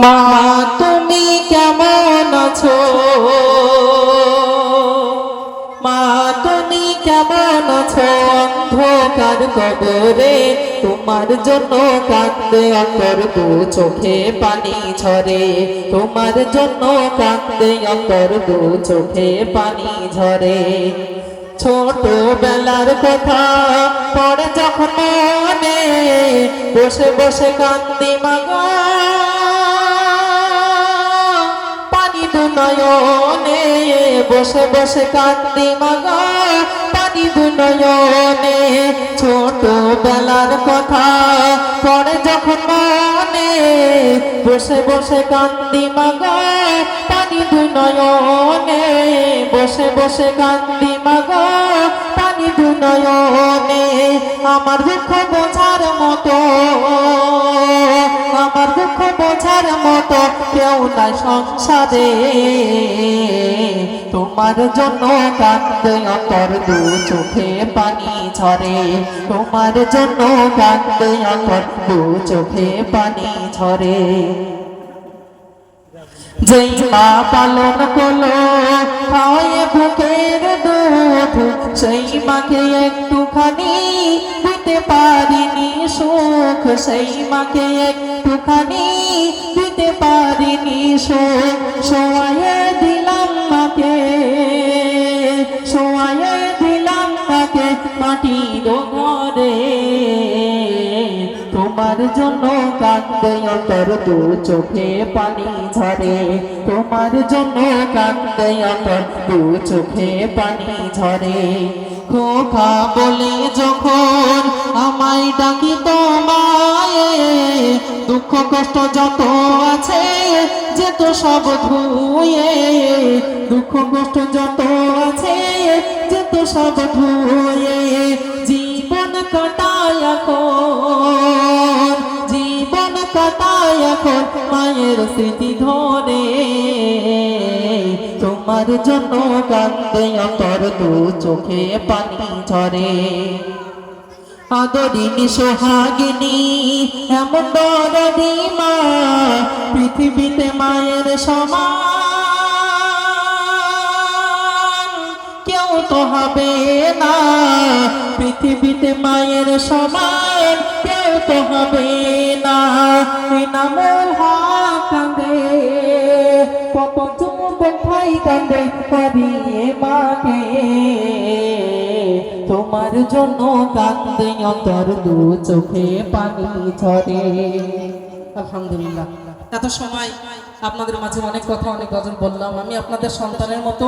মা, তুমি কেমন আছো? মা, তুমি কেমন আছো? অন্ধকার কবরে তোমার জন্য কাঁদতে অন্তর দু চোখে পানি ঝরে। তোমার জন্য কাঁদতে অন্তর দু চোখে পানি ঝরে। ছোট বেলার কথা পড়ে যখন মনে বসে বসে কান্দি মাগা নয়নে বসে বসে কান্দি মাগা, পানি নয়নে। ছোট বেলার কথা পড়ে যখন মনে বসে বসে কান্দি মাগা, পানি নয়নে বসে বসে কান্দি মাগা, পানি নয়নে। আমার দুঃখ বোঝার মতো কেউ নাই সংসারে। তোমার জন্য কাঁদতে অন্তর, দু চোখে পানি ঝরে। তোমার জন্য কাঁদতে অন্তর, দু চোখে পানি ঝরে। যেই মা পালন করল খাওয়ায় বুকের দুধ। সেই মাকে একটুখানি দিতে পারিনি সুখ। সেই মাকে একটুখানি পারিনি সুখ সোয়ায়ে দিলাম মাকে সোয়ায়ে দিলাম মাকে মাটির ঘরে তোমার জন্য কাঁদতে অন্তর দু চোখে পানি ঝরে। তোমার জন্য কাঁদতে অন্তর দু চোখে পানি ঝরে। খোকা বলে, যখন আমায় ডাকি তোমায় দুঃখ কষ্ট যত আছে, যে তো সব ধুয়ে, দুঃখ কষ্ট যত আছে, যে তো সব ধুয়ে। জীবন কাটায় এখন, জীবন কাটায় এখন মায়ের স্মৃতি ধরে। তোমার জন্য কান্দে অন্তর দু চোখে পানি ঝরে। আদরিনী সোহাগিনী, এমন দরদি মা, পৃথিবীতে মায়ের সমান কেউ তো হবে না। পৃথিবীতে মায়ের সমান কেউ তো হবে না। কান্দে কত চুপ ভাই কান্দে হারিয়ে মাকে তোমার জন্য কান্দে অন্তর দু চোখে পানি ঝরে। আলহামদুলিল্লাহ। এত সময় আপনাদের মাঝে অনেক কথা, অনেক গজল বললাম। আমি আপনাদের সন্তানের মতো